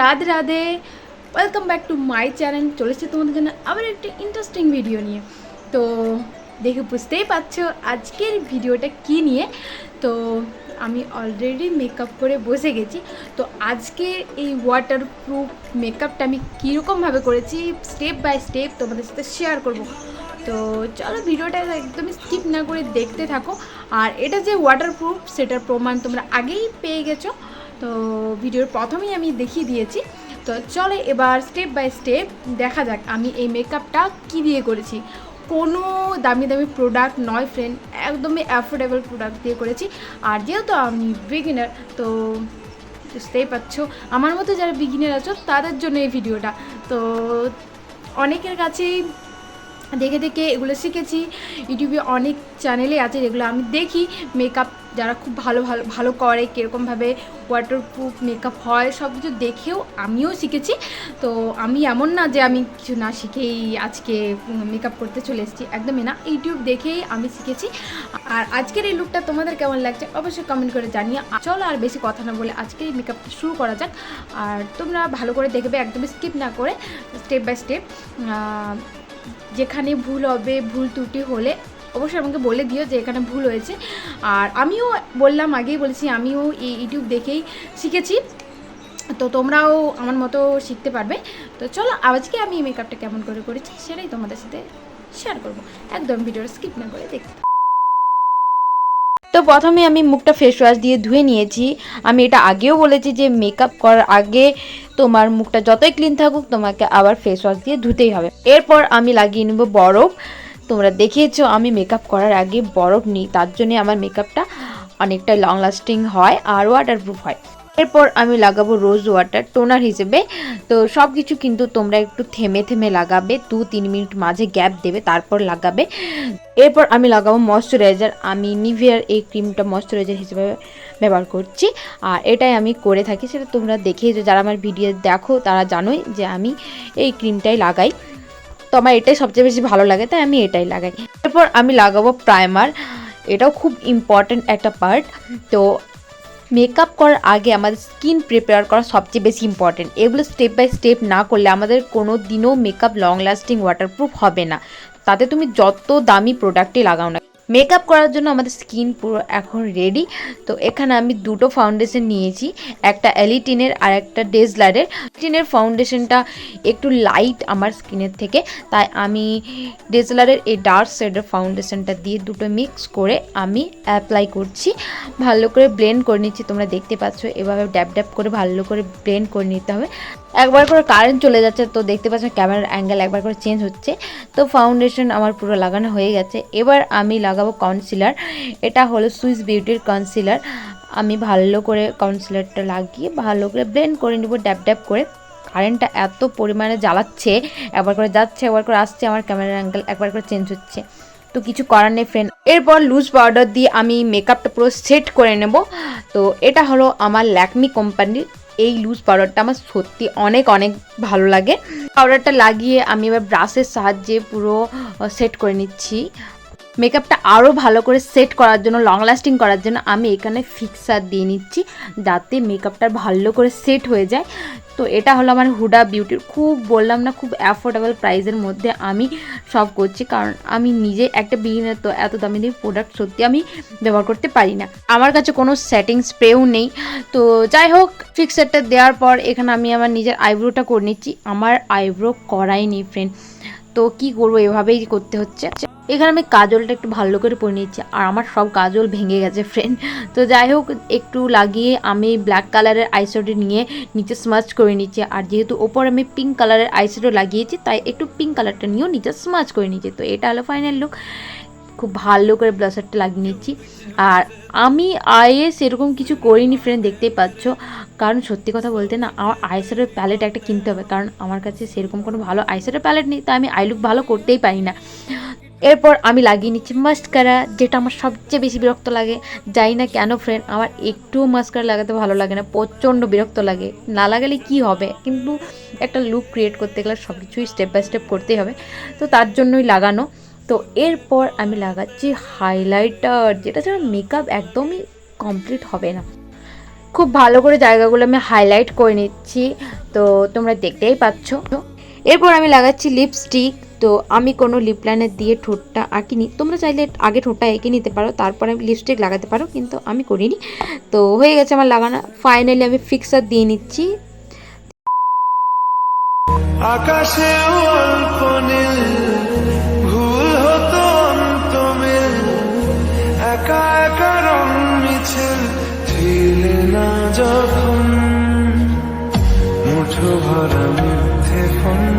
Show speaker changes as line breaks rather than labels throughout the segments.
Radhe Radhe. Welcome back to my channel চলেছে তোমাদের জন্য আবার একটি ইন্টারেস্টিং ভিডিও নিয়ে। তো দেখে বুঝতেই পারছ আজকের ভিডিওটা কি নিয়ে। তো আমি অলরেডি মেকআপ করে বসে গেছি। তো আজকে এই ওয়াটার প্রুফ মেকআপটা আমি কীরকমভাবে করেছি স্টেপ বাই স্টেপ তোমাদের সাথে শেয়ার করব। তো চলো ভিডিওটা একদমই স্কিপ না করে দেখতে থাকো। আর এটা যে ওয়াটারপ্রুফ সেটার প্রমাণ তোমরা আগেই পেয়ে গেছো। তো ভিডিওর প্রথমেই আমি দেখিয়ে দিয়েছি। তো চলে এবার স্টেপ বাই স্টেপ দেখা যাক আমি এই মেকআপটা কী দিয়ে করেছি। কোনো দামি দামি প্রোডাক্ট নয় ফ্রেন্ড একদমই অ্যাফোর্ডেবল প্রোডাক্ট দিয়ে করেছি। আর যেহেতু আমি বিগিনার তো বুঝতেই পারছ, আমার মতো যারা বিগিনার আছো, তাদের জন্য এই ভিডিওটা তো অনেকের কাছেই দেখে দেখে এগুলো শিখেছি। ইউটিউবে অনেক চ্যানেলে আছে যেগুলো আমি দেখি। মেকআপ যারা খুব ভালো ভালো ভালো করে কীরকমভাবে ওয়াটারপ্রুফ মেকআপ হয়, সব কিছু দেখেও আমিও শিখেছি। তো আমি এমন না যে আমি কিছু না শিখেই আজকে মেকআপ করতে চলে এসেছি। একদমই না। ইউটিউব দেখেই আমি শিখেছি। আর আজকের এই লুকটা তোমাদের কেমন লাগছে অবশ্যই কমেন্ট করে জানিয়ে চলো আর বেশি কথা না বলে আজকে এই মেকআপটা শুরু করা যাক। আর তোমরা ভালো করে দেখবে, একদমই স্কিপ না করে স্টেপ বাই স্টেপ যেখানে ভুল হবে, ভুল ত্রুটি হলে অবশ্যই আমাকে বলে দিও যে এখানে ভুল হয়েছে। আর আমিও বললাম, আগেই বলেছি, আমিও এই ইউটিউব দেখেই শিখেছি। তো তোমরাও আমার মতো শিখতে পারবে। তো চলো, আজকে আমি এই মেকআপটা কেমন করে করেছি সেটাই তোমাদের সাথে শেয়ার করব। একদম ভিডিওটা স্কিপ না করে দেখতে
তো প্রথমে আমি মুখটা ফেস ওয়াশ দিয়ে ধুয়ে নিয়েছি। আমি এটা আগেও বলেছি যে মেকআপ করার আগে তোমার মুখটা যতই ক্লিন থাকুক, তোমাকে আবার ফেস ওয়াশ দিয়ে ধুতেই হবে। এরপর আমি লাগিয়ে নেব বরফ। তোমরা দেখিয়েছ আমি মেকআপ করার আগে বরফ নিই, তার জন্যে আমার মেকআপটা অনেকটা লং লাস্টিং হয় আর ওয়াটারপ্রুফ হয়। এরপর আমি লাগাবো রোজ ওয়াটার টোনার হিসেবে। তো সব কিছু কিন্তু তোমরা একটু থেমে থেমে লাগাবে, দু তিন মিনিট মাঝে গ্যাপ দেবে, তারপর লাগাবে। এরপর আমি লাগাবো ময়শ্চারাইজার আমি নিভিয়ার এই ক্রিমটা ময়শ্চারাইজার হিসেবে ব্যবহার করছি। আর এটাই আমি করে থাকি, সেটা তোমরা দেখেছ যারা আমার ভিডিও দেখো, তারা জানোই যে আমি এই ক্রিমটাই লাগাই। তো আমার এটাই সবচেয়ে বেশি ভালো লাগে, তাই আমি এটাই লাগাই। এরপর আমি লাগাবো প্রাইমার এটাও খুব ইম্পর্ট্যান্ট একটা পার্ট তো মেকআপ করার আগে আমাদের স্কিন প্রিপেয়ার করা সবচেয়ে বেশি ইম্পর্টেন্ট এগুলো স্টেপ বাই স্টেপ না করলে আমাদের কোনো দিনও মেকআপ লং লাস্টিং ওয়াটারপ্রুফ হবে না। তাতে তুমি যত দামি প্রোডাক্টই লাগাও না মেকআপ করার জন্য আমাদের স্কিন পুরো এখন রেডি তো এখানে আমি দুটো ফাউন্ডেশন নিয়েছি, একটা অ্যালিটিনের আর একটা ডেজলারের এলিটিনের ফাউন্ডেশনটা একটু লাইট আমার স্কিনের থেকে, তাই আমি ডেজলারের এই ডার্ক শেডের ফাউন্ডেশনটা দিয়ে দুটো মিক্স করে আমি অ্যাপ্লাই করছি। ভালো করে ব্লেন্ড করে নিচ্ছি, তোমরা দেখতে পাচ্ছ, এভাবে ড্যাপ ড্যাপ করে ভালো করে ব্লেন্ড করে নিতে হবে। একবার করে কারেন্ট চলে যাচ্ছে, তো দেখতে পাচ্ছেন ক্যামেরার অ্যাঙ্গেল একবার করে চেঞ্জ হচ্ছে। তো ফাউন্ডেশন আমার পুরো লাগানো হয়ে গেছে। এবার আমি লাগাবো কনসিলার এটা হলো সুইস বিউটির কনসিলার আমি ভালো করে কনসিলারটা লাগিয়ে ভালো করে ব্লেন্ড করে নেব ড্যাপ ড্যাপ করে। কারেন্টটা এত পরিমাণে জ্বালাচ্ছে, একবার করে যাচ্ছে, একবার করে আসছে, আমার ক্যামেরার অ্যাঙ্গেল একবার করে চেঞ্জ হচ্ছে। তো কিছু করার নেই ফ্রেন্ড এরপর লুজ পাউডার দিয়ে আমি মেকআপটা পুরো সেট করে নেব। তো এটা হলো আমার ল্যাকমি কোম্পানির এই লুজ পাউডারটা আমার সত্যি অনেক অনেক ভালো লাগে। পাউডারটা লাগিয়ে আমি এবার ব্রাশের সাহায্যে পুরো সেট করে নিচ্ছি। মেকআপটা আরও ভালো করে সেট করার জন্য লং লাস্টিং করার জন্য আমি এখানে ফিক্সার দিয়ে নিচ্ছি, যাতে মেকআপটা ভালো করে সেট হয়ে যায়। তো এটা হলো আমার হুডা বিউটির খুব বললাম না, খুব অ্যাফোর্ডেবল প্রাইসের মধ্যে আমি সব করছি, কারণ আমি নিজে একটা বিগিনার তো এত দামি দামি প্রোডাক্ট সত্যি আমি ব্যবহার করতে পারি না। আমার কাছে কোনো সেটিং স্প্রেও নেই। তো যাই হোক ফিক্সারটা দেওয়ার পর এখানে আমি আমার নিজের আইব্রোটা করে নিচ্ছি। আমার আইব্রো করাই ফ্রেন্ড তো কি করব, এভাবেই করতে হচ্ছে। এখানে আমি কাজলটা একটু ভালো করে পরে নিচ্ছি। আর আমার সব কাজল ভেঙে গেছে ফ্রেন্ড তো যাই হোক, একটু লাগিয়ে আমি ব্ল্যাক কালারের আইশ্যাডো নিয়ে নিচে স্মাচ করে নিচ্ছি। আর যেহেতু ওপর আমি পিঙ্ক কালারের আইশ্যাডো লাগিয়েছি, তাই একটু পিঙ্ক কালারটা নিয়েও নিচে স্মাচ করে নিচ্ছি। তো এটা হলো ফাইনাল লুক খুব ভালো করে ব্লাসারটা লাগিয়ে নিচ্ছি। আর আমি আয়ে সেরকম কিছু করিনি ফ্রেন্ড দেখতেই পাচ্ছ। কারণ সত্যি কথা বলতে না, আমার আইশ্যাডোর প্যালেট একটা কিনতে হবে। কারণ আমার কাছে সেরকম কোনো ভালো আইশ্যাডোর প্যালেট নেই, তাই আমি আইলুক ভালো করতেই পারি না। এরপর আমি লাগিয়ে নিচ্ছি মাস্কারা যেটা আমার সবচেয়ে বেশি বিরক্ত লাগে। যাই না কেন ফ্রেন্ড আমার একটুও মাস্কারা লাগাতে ভালো লাগে না, প্রচণ্ড বিরক্ত লাগে। না লাগালে কি হবে? কিন্তু একটা লুক ক্রিয়েট করতে গেলে সব কিছুই স্টেপ বাই স্টেপ করতেই হবে। তো তার জন্যই লাগানো। তো এরপর আমি লাগাচ্ছি হাইলাইটার যেটা ছাড়া মেকআপ একদমই কমপ্লিট হবে না। খুব ভালো করে জায়গাগুলো আমি হাইলাইট করে নিচ্ছি। তো তোমরা দেখতেই পাচ্ছ। এরপর আমি লাগাচ্ছি লিপস্টিক তো আমি কোনো লিপ লাইনার দিয়ে ঠোঁটটা আঁকিনি। তোমরা চাইলে আগে ঠোঁটটা এঁকে নিতে পারো, তারপরে আমি লিপস্টিক লাগাতে পারো, কিন্তু আমি করিনি। তো হয়ে গেছে আমার লাগানো ফাইনালি আমি ফিক্সার দিয়ে নিচ্ছি।
আকাশে অল্প নীল, ভুল হতো একা একা রং মিছিল ছিলে না যখন মুঠো ভরা মিথ্যে ফোন।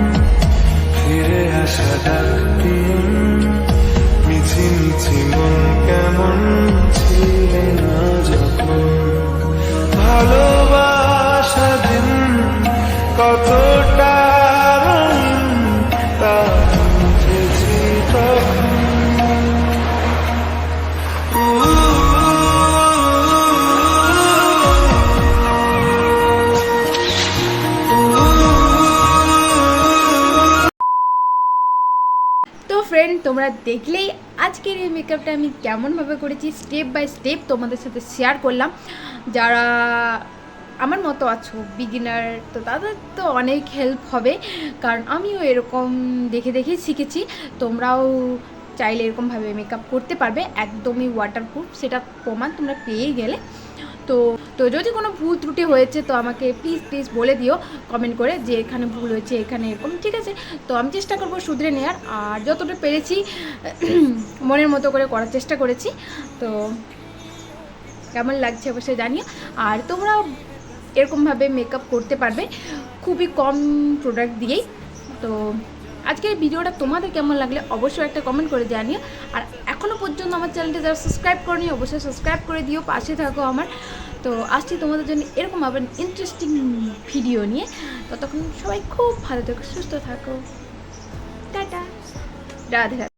ফিরে আসা
ফ্রেন্ড তোমরা দেখলেই আজকের এই মেকআপটা আমি কেমনভাবে করেছি স্টেপ বাই স্টেপ তোমাদের সাথে শেয়ার করলাম। যারা আমার মতো আছো বিগিনার তো তাদের তো অনেক হেল্প হবে, কারণ আমিও এরকম দেখে দেখে শিখেছি। তোমরাও চাইলে এরকমভাবে মেকআপ করতে পারবে, একদমই ওয়াটারপ্রুফ সেটা প্রমাণ তোমরা পেয়ে গেলে। তো তো যদি কোনো ভুল ত্রুটি হয়েছে, তো আমাকে প্লিজ প্লিজ বলে দিও কমেন্ট করে যে এখানে ভুল হয়েছে, এখানে এরকম, ঠিক আছে? তো আমি চেষ্টা করব শুধরে নেওয়ার আর যতটা পেরেছি, মনের মতো করে করার চেষ্টা করেছি। তো, কেমন লাগছে অবশ্যই জানিও। আর তোমরা এরকমভাবে মেকআপ করতে পারবে, খুবই কম প্রোডাক্ট দিয়েই। তো, আজকের ভিডিওটা তোমাদের কেমন লাগলে অবশ্যই একটা কমেন্ট করে জানিও। আর এখনও পর্যন্ত আমার চ্যানেলটি যারা সাবস্ক্রাইব করেনি, অবশ্যই সাবস্ক্রাইব করে দিও, পাশে থাকো আমার। তো আসছি তোমাদের জন্য এরকম আবার ইন্টারেস্টিং ভিডিও নিয়ে। ততক্ষণ সবাই খুব ভালো থাকো, সুস্থ থাকো। টাটা। রাধে রাধে।